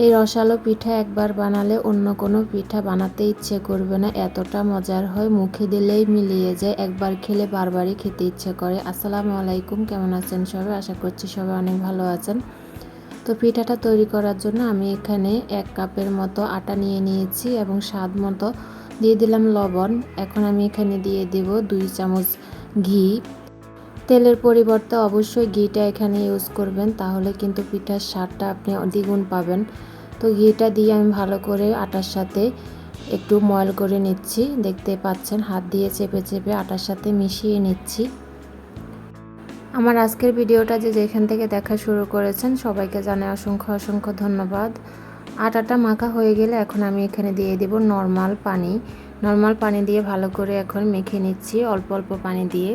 এই রসালো পিঠা একবার বানালে অন্য কোনো পিঠা বানাতে ইচ্ছে করবে না। এতটা মজার হয়, মুখে দিলেই মিলিয়ে যায়। একবার খেলে বারবারই খেতে ইচ্ছে করে। আসসালামু আলাইকুম, কেমন আছেন সবাই? আশা করছি সবাই অনেক ভালো আছেন। তো পিঠাটা তৈরি করার জন্য আমি এখানে এক কাপের মতো আটা নিয়ে নিয়েছি এবং স্বাদ মতো দিয়ে দিলাম লবণ। এখন আমি এখানে দিয়ে দেব দুই চামচ ঘি। তেলের পরিবর্তে অবশ্যই ঘিটা এখানে ইউজ করবেন, তাহলে কিন্তু পিঠার স্বাদটা আপনি দ্বিগুণ পাবেন। তো ঘিটা দিয়ে আমি ভালো করে আটার সাথে একটু ময়ল করে নিচ্ছি, দেখতে পাচ্ছেন হাত দিয়ে চেপে চেপে আটার সাথে মিশিয়ে নিচ্ছি। আমার আজকের ভিডিওটা যে যেখান থেকে দেখা শুরু করেছেন, সবাইকে জানাই অসংখ্য অসংখ্য ধন্যবাদ। আটাটা মাখা হয়ে গেলে এখন আমি এখানে দিয়ে দেব নর্মাল পানি। নর্মাল পানি দিয়ে ভালো করে এখন মেখে নিচ্ছি, অল্প অল্প পানি দিয়ে।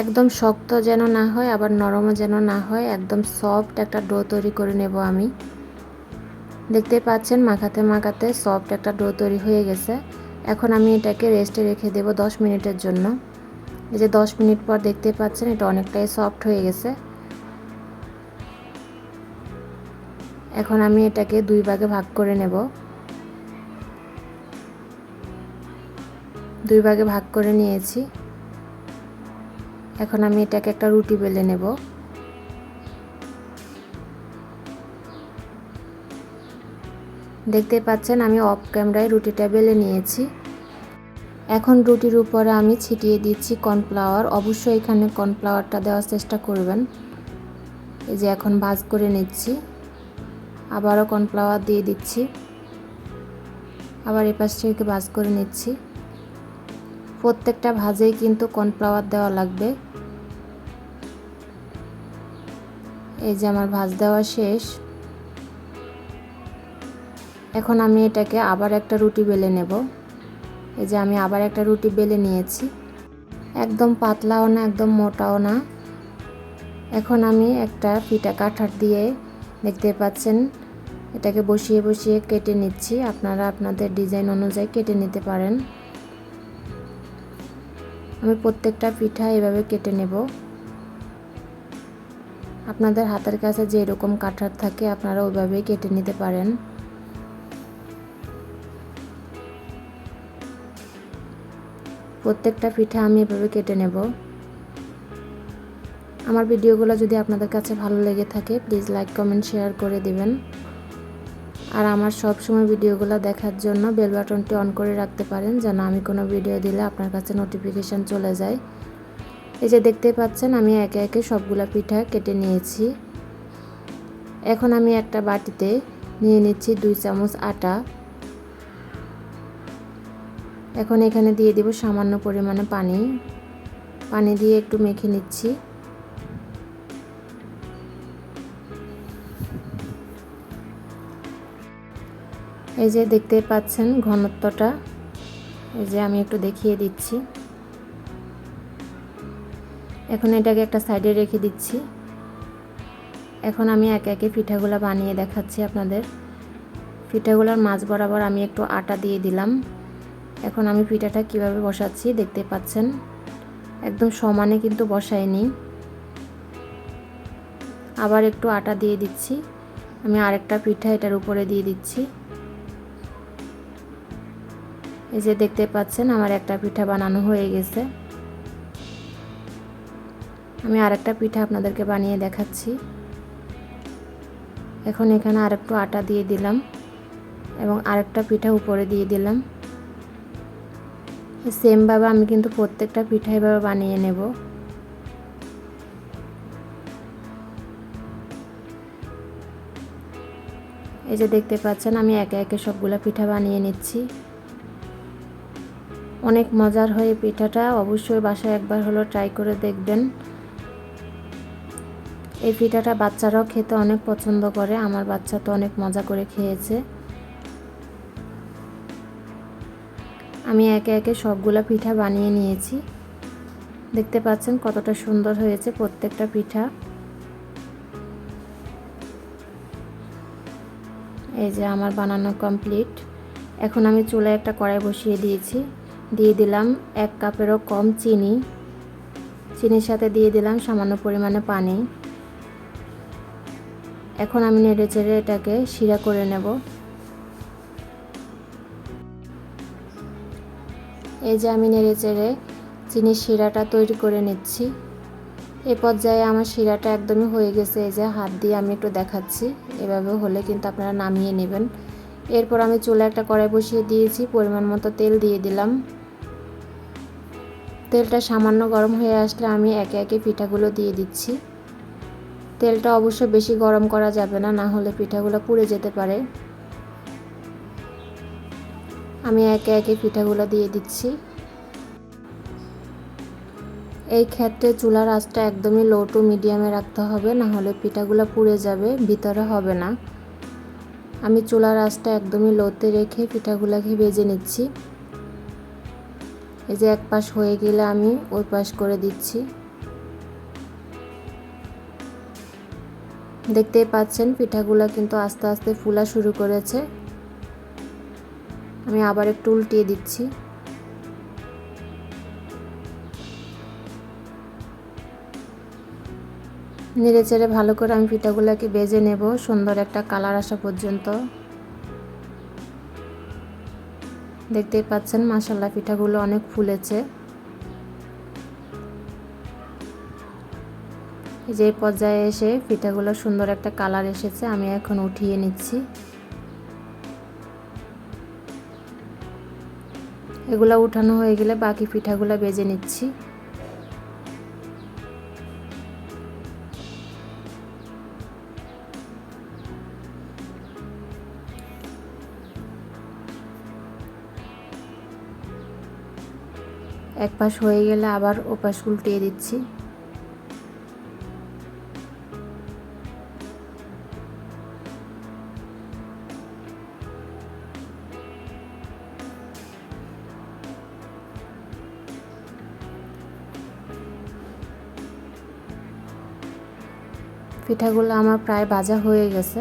একদম শক্ত যেন না হয়, আবার নরমও যেন না হয়, একদম সফট একটা ডো তৈরি করে নেব আমি। দেখতে পাচ্ছেন, মাখাতে মাখাতে সফট একটা ডো তৈরি হয়ে গেছে। এখন আমি এটাকে রেস্টে রেখে দেব দশ মিনিটের জন্য। এই যে দশ মিনিট পর দেখতে পাচ্ছেন, এটা অনেকটাই সফট হয়ে গেছে। এখন আমি এটাকে দুই ভাগে ভাগ করে নেব। দুই ভাগে ভাগ করে নিয়েছি। এখন আমি এটাকে একটা রুটি বেলে নেব। দেখতে পাচ্ছেন আমি অফ ক্যামেরায় রুটিটা বেলে নিয়েছি। এখন রুটির উপরে আমি ছিটিয়ে দিচ্ছি কর্নফ্লাওয়ার। অবশ্যই এখানে কর্নফ্লাওয়ারটা দেওয়ার চেষ্টা করবেন। এই যে এখন ভাজ করে নিচ্ছি। আবারও কর্নফ্লাওয়ার দিয়ে দিচ্ছি। আবার এপাশ থেকে ভাজ করে নিচ্ছি। প্রত্যেকটা ভাজেই কিন্তু কর্নফ্লাওয়ার দেওয়া লাগবে। এই যে আমার ভাজ দেওয়া শেষ। এখন আমি এটাকে আবার একটা রুটি বেলে নেব। এই যে আমি আবার একটা রুটি বেলে নিয়েছি। একদম পাতলাও না, একদম মোটাও না। এখন আমি একটা পিঠা কাঠার দিয়ে দেখতে পাচ্ছেন, এটাকে বসিয়ে বসিয়ে কেটে নিচ্ছি। আপনারা আপনাদের ডিজাইন অনুযায়ী কেটে নিতে পারেন। আমি প্রত্যেকটা পিঠা এভাবে কেটে নেব। আপনাদের হাতের কাছে যে এরকম কাঠার থাকে আপনারা ওইভাবেই কেটে নিতে পারেন। প্রত্যেকটা পিঠা আমি এভাবে কেটে নেব। আমার ভিডিওগুলো যদি আপনাদের কাছে ভালো লেগে থাকে প্লিজ লাইক কমেন্ট শেয়ার করে দিবেন। আর আমার সব সময় ভিডিওগুলো দেখার জন্য বেল বাটনটি অন করে রাখতে পারেন, যেন আমি কোনো ভিডিও দিলে আপনার কাছে নোটিফিকেশান চলে যায়। এই যে দেখতে পাচ্ছেন, আমি একে একে সবগুলা পিঠা কেটে নিয়েছি। এখন আমি একটা বাটিতে নিয়ে নিচ্ছি দুই চামচ আটা। এখন এখানে দিয়ে দিব সামান্য পরিমাণে পানি। পানি দিয়ে একটু মেখে নিচ্ছি। এই যে দেখতে পাচ্ছেন ঘনত্বটা। এই যে আমি একটু দেখিয়ে দিচ্ছি। এখন এটাকে একটা সাইডে রেখে দিচ্ছি। এখন আমি একে একে পিঠাগুলো বানিয়ে দেখাচ্ছি আপনাদের। পিঠাগুলোর মাছ বরাবর আমি একটু আটা দিয়ে দিলাম। এখন আমি পিঠাটা কীভাবে বসাচ্ছি দেখতে পাচ্ছেন? একদম সমানে কিন্তু বসাইনি আবার একটু আটা দিয়ে দিচ্ছি। আমি আরেকটা পিঠা এটার উপরে দিয়ে দিচ্ছি। এই যে দেখতে পাচ্ছেন, আমার একটা পিঠা বানানো হয়ে গেছে। আমি আরেকটা পিঠা আপনাদেরকে বানিয়ে দেখাচ্ছি। এখন এখানে আরেকটু আটা দিয়ে দিলাম এবং আরেকটা পিঠা উপরে দিয়ে দিলাম। সেমভাবে আমি কিন্তু প্রত্যেকটা পিঠা এভাবে বানিয়ে নেব। এই যে দেখতে পাচ্ছেন, আমি একে একে সবগুলো পিঠা বানিয়ে নিচ্ছি। অনেক মজার হয় পিঠাটা, অবশ্যই বাসায় একবার হলো ট্রাই করে দেখবেন। এই পিঠাটা বাচ্চারাও খেতে অনেক পছন্দ করে, আমার বাচ্চা তো অনেক মজা করে খেয়েছে। আমি একে একে সবগুলা পিঠা বানিয়ে নিয়েছি। দেখতে পাচ্ছেন কতটা সুন্দর হয়েছে প্রত্যেকটা পিঠা। এই যে আমার বানানো কমপ্লিট এখন আমি চুলায় একটা কড়াই বসিয়ে দিয়েছি। দিয়ে দিলাম এক কাপেরও কম চিনি। চিনির সাথে দিয়ে দিলাম সামান্য পরিমাণে পানি। এখন আমি নেড়ে চেড়ে এটাকে শিরা করে নেব। এই যে আমি নেড়ে চেড়ে চিনির শিরাটা তৈরি করে নিচ্ছি। এ পর্যায়ে আমার শিরাটা একদমই হয়ে গেছে। এই যে হাত দিয়ে আমি একটু দেখাচ্ছি। এভাবে হলে কিন্তু আপনারা নামিয়ে নেবেন। এরপর আমি চুলে একটা কড়াই বসিয়ে দিয়েছি, পরিমাণ মতো তেল দিয়ে দিলাম। তেলটা সামান্য গরম হয়ে আসলে আমি একে একে পিঠাগুলো দিয়ে দিচ্ছি। তেলটা অবশ্য বেশি গরম করা যাবে না না হলে পিঠাগুলো পুড়ে যেতে পারে। আমি একে একে পিঠাগুলো দিয়ে দিচ্ছি। এই ক্ষেত্রে চুলার আঁচটা একদমই লো টু মিডিয়ামে রাখতে হবে, না হলে পিঠাগুলো পুড়ে যাবে, ভিতরে হবে না। আমি চুলার আঁচটা একদমই লোতে রেখে পিঠাগুলাকে ভেজে নিচ্ছি। এই যে এক পাশ হয়ে গেলে আমি ওই পাশ করে দিচ্ছি। দেখতেই পাচ্ছেন, পিঠাগুলা কিন্তু আস্তে আস্তে ফুলা শুরু করেছে। আমি আবার একটু উল্টিয়ে দিচ্ছি। নেড়ে চেড়ে ভালো করে আমি পিঠাগুলোকে বেজে নেব, সুন্দর একটা কালার আসা পর্যন্ত। দেখতেই পাচ্ছেন মাসাল্লা পিঠাগুলো অনেক ফুলেছে। যে পর্যায়ে এসে পিঠাগুলো সুন্দর একটা কালার এসেছে, আমি এখন উঠিয়ে নিচ্ছি। এগুলো উঠানো হয়ে গেলে বাকি পিঠাগুলো বেজে নিচ্ছি। এক পাশ হয়ে গেলে আবার ওপাশ উল্টিয়ে দিচ্ছি। পিঠাগুলো আমার প্রায় ভাজা হয়ে গেছে।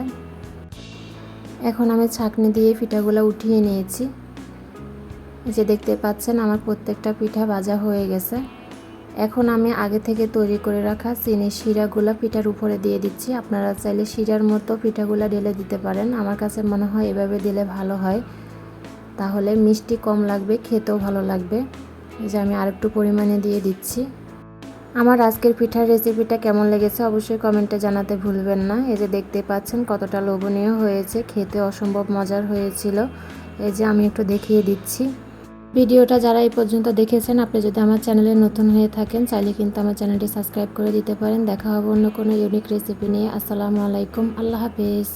এখন আমি ছাকনি দিয়ে পিঠাগুলো উঠিয়ে নিয়েছি। যে দেখতে পাচ্ছেন আমার প্রত্যেকটা পিঠা ভাজা হয়ে গেছে। এখন আমি আগে থেকে তৈরি করে রাখা চিনির শিরাগুলো পিঠার উপরে দিয়ে দিচ্ছি। আপনারা চাইলে শিরার মতো পিঠাগুলো ঢেলে দিতে পারেন। আমার কাছে মনে হয় এভাবে দিলে ভালো হয়। তাহলে মিষ্টি কম লাগবে, খেতেও ভালো লাগবে। এই যে আমি আরেকটু পরিমাণে দিয়ে দিচ্ছি। আমার আজকের পিঠার রেসিপিটা কেমন লেগেছে অবশ্যই কমেন্টে জানাতে ভুলবেন না। এই যে দেখতে পাচ্ছেন কতটা লোভনীয় হয়েছে, খেতে অসম্ভব মজার হয়েছিল। এই যে আমি একটু দেখিয়ে দিচ্ছি। ভিডিওটা যারা এই পর্যন্ত দেখেছেন, আপনি যদি আমার চ্যানেলে নতুন হয়ে থাকেন, চাইলে কিন্তু আমার চ্যানেলটি সাবস্ক্রাইব করে দিতে পারেন। দেখা হবে অন্য কোনো ইউনিক রেসিপি নিয়ে। আসসালামু আলাইকুম। আল্লাহ হাফেজ।